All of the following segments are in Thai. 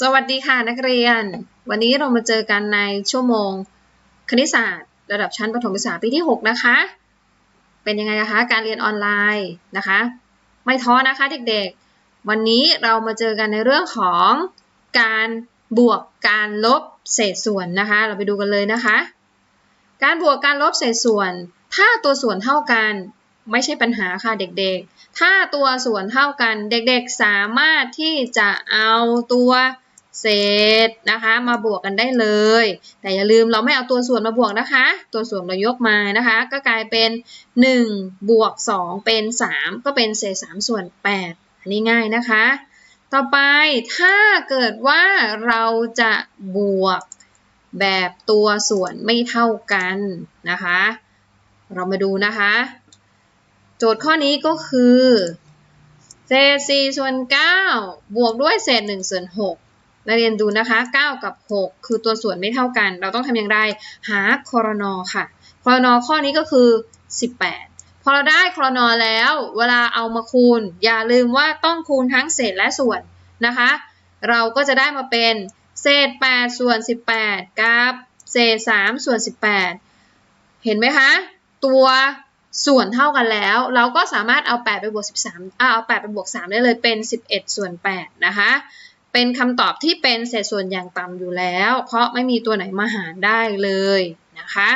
สวัสดีค่ะนักเรียน วันนี้เรามาเจอกันในชั่วโมงคณิตศาสตร์ ระดับชั้นประถมศึกษาปีที่ 6 นะคะ เป็นยังไงนะคะการเรียนออนไลน์นะคะ ไม่ท้อนะคะเด็กๆ วันนี้เรามาเจอกันในเรื่องของการบวกการลบเศษส่วนนะคะ เราไปดูกันเลยนะคะ การบวกการลบเศษส่วน ถ้าตัวส่วนเท่ากัน ไม่ใช่ปัญหาค่ะเด็กๆ ถ้าตัวส่วนเท่ากันเด็กๆสามารถที่จะเอาตัวเศษนะคะมาบวกกันได้เลย แต่อย่าลืมเราไม่เอาตัวส่วนมาบวกนะคะ ตัวส่วนเรายกมานะคะ ก็กลายเป็น 1 บวก 2 เป็น 3 ก็เป็นเศษ 3 ส่วน 8 อันนี้ง่ายนะคะ ต่อไปถ้าเกิดว่าเราจะบวกแบบตัวส่วนไม่เท่ากันนะคะ เรามาดูนะคะ โจทย์ข้อนี้ก็คือ เศษ4ส่วน9บวกด้วยเศษ1ส่วน6นักเรียนดูนะคะ 9 กับ 6 คือตัวส่วนไม่เท่ากัน เราต้องทำอย่างไร หาคอรนอค่ะ คอรนอข้อนี้ก็คือ 18 พอเราได้คอรนอแล้ว เวลาเอามาคูณ อย่าลืมว่าต้องคูณทั้งเศษและส่วนนะคะ เราก็จะได้มาเป็นเศษ 8 ส่วน 18 กับ เศษ 3 ส่วน 18 เห็นไหมคะ ตัว ส่วนเท่ากันแล้ว เราก็สามารถเอา 8 ไปบวก 13เอา 8 ไปบวก 3 ได้เลยเป็น 11 ส่วน 8 นะคะ เป็นคำตอบที่เป็นเศษส่วนอย่างต่ำอยู่แล้ว เพราะไม่มีตัวไหนมาหารได้เลยนะคะ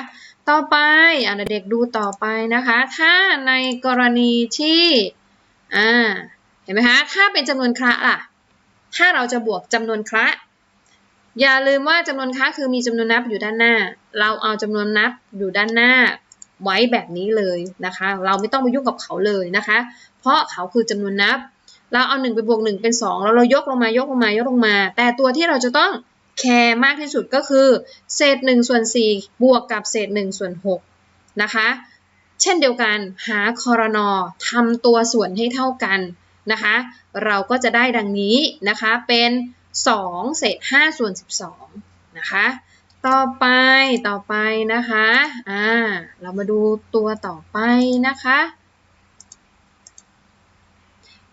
ต่อไปเอาเด็กดูต่อไปนะคะ ถ้าในกรณีที่อ่าเห็นไหมคะ ถ้าเป็นจำนวนคระล่ะ ถ้าเราจะบวกจำนวนคระอย่าลืมว่าจำนวนคระคือมีจำนวนนับอยู่ด้านหน้า เราเอาจำนวนนับอยู่ด้านหน้า ไว้แบบนี้เลยนะคะ เราไม่ต้องไปยุ่งกับเขาเลยนะคะ เพราะเขาคือจำนวนนับ เราเอา1ไปบวก1เป็น2แล้วเรายกลงมายกลงมายกลงมา แต่ตัวที่เราจะต้องแคร์มากที่สุดก็คือ เศษ1ส่วน4บวกกับเศษ1ส่วน6นะคะ เช่นเดียวกันหาคอรนอทำตัวส่วนให้เท่ากันนะคะ เราก็จะได้ดังนี้นะคะเป็น2เศษ5ส่วน 12 นะคะ ต่อไปต่อไปนะคะ อ่า เรามาดูตัวต่อไปนะคะ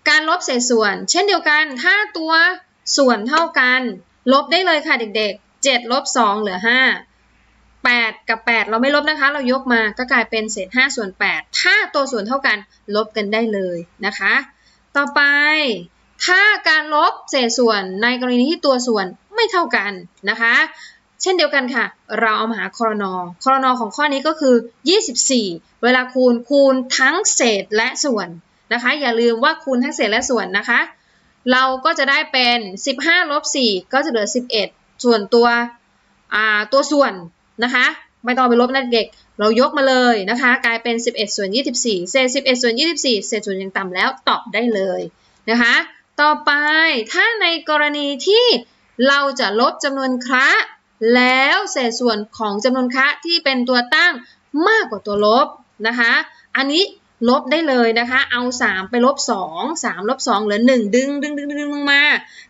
การลบเศษส่วน เช่นเดียวกัน ถ้าตัวส่วนเท่ากัน ลบได้เลยค่ะเด็กๆ7ลบ2เหลือ 5 8 กับ 8 เราไม่ลบนะคะ เรายกมาก็กลายเป็นเศษ5ส่วน 8 ถ้าตัวส่วนเท่ากันลบกันได้เลยนะคะ ต่อไป ถ้าการลบเศษส่วนในกรณีที่ตัวส่วนไม่เท่ากันนะคะ เช่นเดียวกันค่ะ เราเอามาหาครนอครนอของข้อนี้ก็คือ 24 เวลาคูณคูณทั้งเศษและส่วนนะคะ อย่าลืมว่าคูณทั้งเศษและส่วนนะคะ เราก็จะได้เป็น 15ลบ4ก็จะเหลือ 11 ส่วนตัวตัวส่วนนะคะไม่ต้องไปลบนะเด็ก เรายกมาเลยนะคะ กลายเป็น 11 ส่วน 24 เศษ 11 ส่วน 24 เศษส่วนยังต่ำแล้วตอบได้เลยนะคะ ต่อไปถ้าในกรณีที่เราจะลบจำนวนคระ แล้วเศษส่วนของจำนวนคะที่เป็นตัวตั้งมากกว่าตัวลบนะคะ อันนี้ลบได้เลยนะคะ เอา 3 ไปลบ 2 3ลบ2เหลือ 1 ดึงดึงดึงดึงลงมา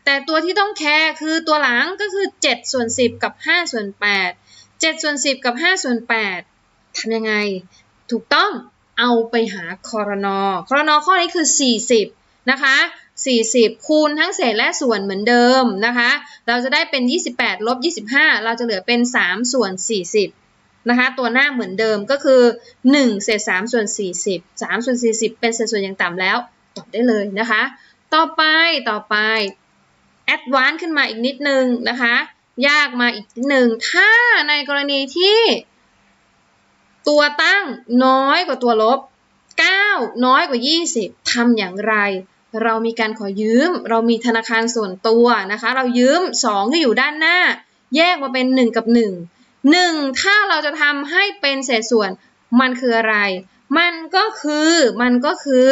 แต่ตัวที่ต้องแคร์คือตัวหลังก็คือ7ส่วน10 กับ5ส่วน8 7ส่วน10 กับ5ส่วน8ทำยังไง ถูกต้องเอาไปหาคอรนอคอรนอข้อนี้คือ 40 นะคะ 40 คูณทั้งเศษและส่วนเหมือนเดิมนะคะ เราจะได้เป็น 28ลบ25 เราจะเหลือเป็น 3 ส่วน 40 นะคะ ตัวหน้าเหมือนเดิมก็คือ 1 เศษ3ส่วน 40 3 ส่วน 40 เป็นเศษส่วนอย่างต่ำแล้ว ตอบได้เลยนะคะ ต่อไปต่อไปแอดวานซ์ขึ้นมาอีกนิดนึงนะคะ ยากมาอีกนิดนึง ถ้าในกรณีที่ตัวตั้งน้อยกว่าตัวลบ 9 น้อยกว่า 20 ทำอย่างไร เรามีการขอยืม เรามีธนาคารส่วนตัวนะคะ เรายืม2ที่อยู่ด้านหน้า แยกมาเป็น 1 กับ 1 1 ถ้าเราจะทำให้เป็นเศษส่วนมันคืออะไร มันก็คือมันก็คือ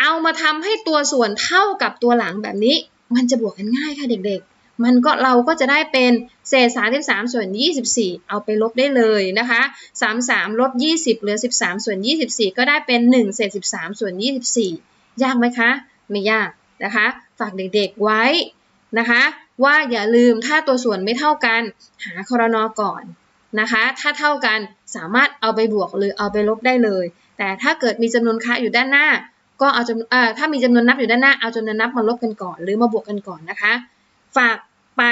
เอามาทำให้ตัวส่วนเท่ากับตัวหลังแบบนี้ มันจะบวกกันง่ายค่ะเด็กๆ มันก็เราก็จะได้เป็นเศษ33ส่วน24 เอาไปลบได้เลยนะคะ33ลบ20เหลือ 13ส่วน24 ก็ได้เป็น1เศษ13ส่วน24 ยากไหมคะ ไม่ยากนะคะ ฝากเด็กๆไว้นะคะ ว่าอย่าลืมถ้าตัวส่วนไม่เท่ากัน หาครนอก่อนนะคะ ถ้าเท่ากันสามารถเอาไปบวกหรือเอาไปลบได้เลย แต่ถ้าเกิดมีจำนวนค่าอยู่ด้านหน้า ก็เอาจำเอ่อถ้ามีจำนวนนับอยู่ด้านหน้าเอาจำนวนนับมาลบกันก่อน หรือมาบวกกันก่อนนะคะ ฝากไป